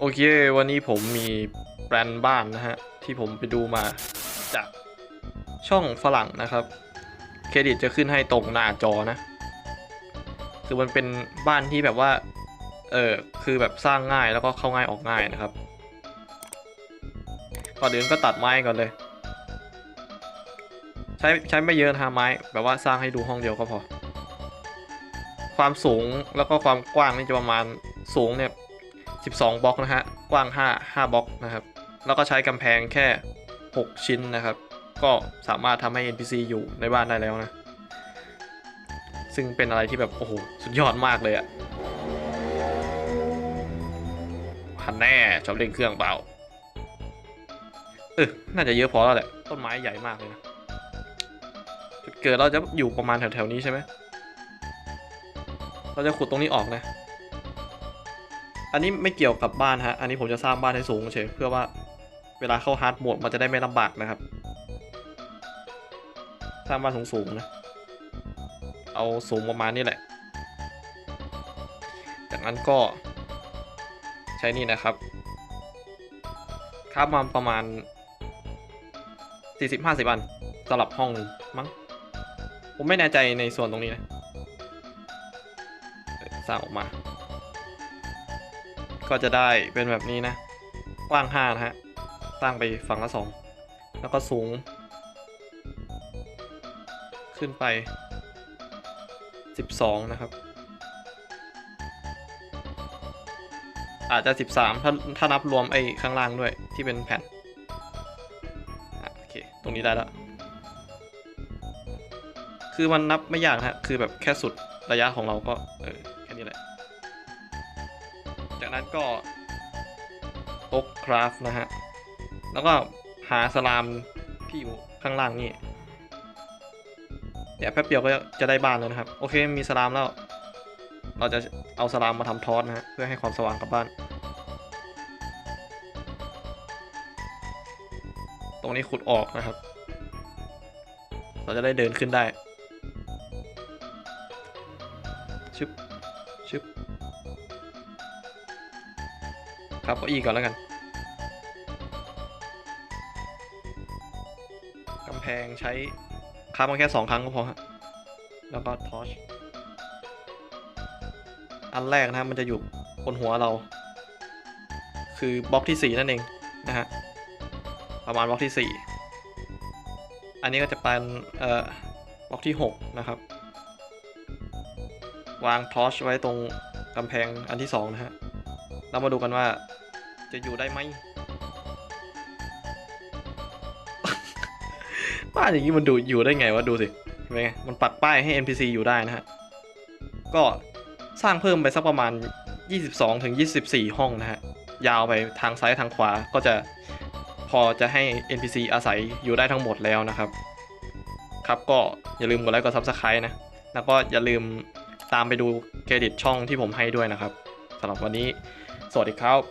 โอเค วันนี้ผมมีแบรนด์บ้านนะฮะ ที่ผมไปดูมาจากช่องฝรั่งนะครับ เครดิตจะขึ้นให้ตรงหน้าจอนะ คือมันเป็นบ้านที่แบบว่า เออคือแบบสร้างง่ายแล้วก็เข้าง่ายออกง่ายนะครับ ก่อนอื่นก็ตัดไม้ก่อนเลย ใช้ใช้ไม่เยอะนะฮะไม้ แบบว่าสร้างให้ดูห้องเดียวก็พอ ความสูงแล้วก็ความกว้างนี่จะประมาณสูงเนี่ย 12บล็อกนะฮะ กว้าง 5 5บล็อกนะครับ แล้วก็ใช้กำแพงแค่ 6 ชิ้นนะครับ ก็สามารถทำให้ NPC อยู่ในบ้านได้แล้วนะ ซึ่งเป็นอะไรที่แบบ โอ้โห สุดยอดมากเลยอะหันแน่ชอบเล่นเครื่องเปล่า เออ น่าจะเยอะพอแล้วแหละ ต้นไม้ใหญ่มากเลยนะ จุดเกิดเราจะอยู่ประมาณแถวๆนี้ใช่ไหม เราจะขุดตรงนี้ออกนะ อันนี้ไม่เกี่ยวกับบ้านฮะ อันนี้ผมจะสร้างบ้านให้สูงเฉยเพื่อว่าเวลาเข้าฮาร์ดโหมดมันจะได้ไม่ลำบากนะครับ สร้างบ้านสูงๆนะ เอาสูงประมาณนี้แหละ จากนั้นก็ใช้นี่นะครับคราบมาประมาณ 40-50อันสำหรับห้องมั้ง ผมไม่แน่ใจในส่วนตรงนี้นะ สร้างออกมา ก็จะได้เป็นแบบนี้นะ กว้าง5นะฮะสร้งไปฝั่งละ2แล้วก็สูง ขึ้นไป 12 นะครับ อาจจะ 13 ถ้าถ้านับรวมไอ้ข้างล่างด้วยที่เป็นแผ่นโอเค ตรงนี้ได้แล้ว คือมันนับไม่ยากนะฮะคือแบบแค่สุดระยะของเราก็เออ จากนั้นก็โอ๊กคราฟนะฮะ แล้วก็หาสลามที่อยู่ข้างล่างนี่เดี๋ยวแป๊บเดียวก็จะได้บ้านแล้วนะครับ โอเคมีสลามแล้ว เราจะเอาสลามมาทำทอสนะฮะเพื่อให้ความสว่างกับบ้าน ตรงนี้ขุดออกนะครับ เราจะได้เดินขึ้นได้ ครับเก้าอี้ก่อนแล้วกันกำแพงใช้ค้ามาแค่สองครั้งก็พอฮะแล้วก็ทอชอันแรกนะครับมันจะอยู่บนหัวเรา คือบล็อกที่ 4 นั่นเองนะฮะประมาณบล็อกที่ 4 อันนี้ก็จะเป็นเอ่อบล็อกที่ 6 นะครับ วางทอชไว้ตรงกำแพงอันที่ 2 นะฮะ เรามาดูกันว่าจะอยู่ได้ไหมบ้านอย่างนี้มันดูอยู่ได้ไงวะดูสิเห็นไหมมันปักป้ายให้ NPC อยู่ได้นะฮะ ก็สร้างเพิ่มไปสักประมาณ 22ถึง24 ห้องนะฮะ ยาวไปทางซ้ายทางขวาก็จะพอจะให้ NPC อาศัยอยู่ได้ทั้งหมดแล้วนะครับ ครับก็อย่าลืมกดไลค์กด Subscribe นะ แล้วก็อย่าลืมตามไปดูเครดิตช่องที่ผมให้ด้วยนะครับสำหรับวันนี้ สวัสดีครับ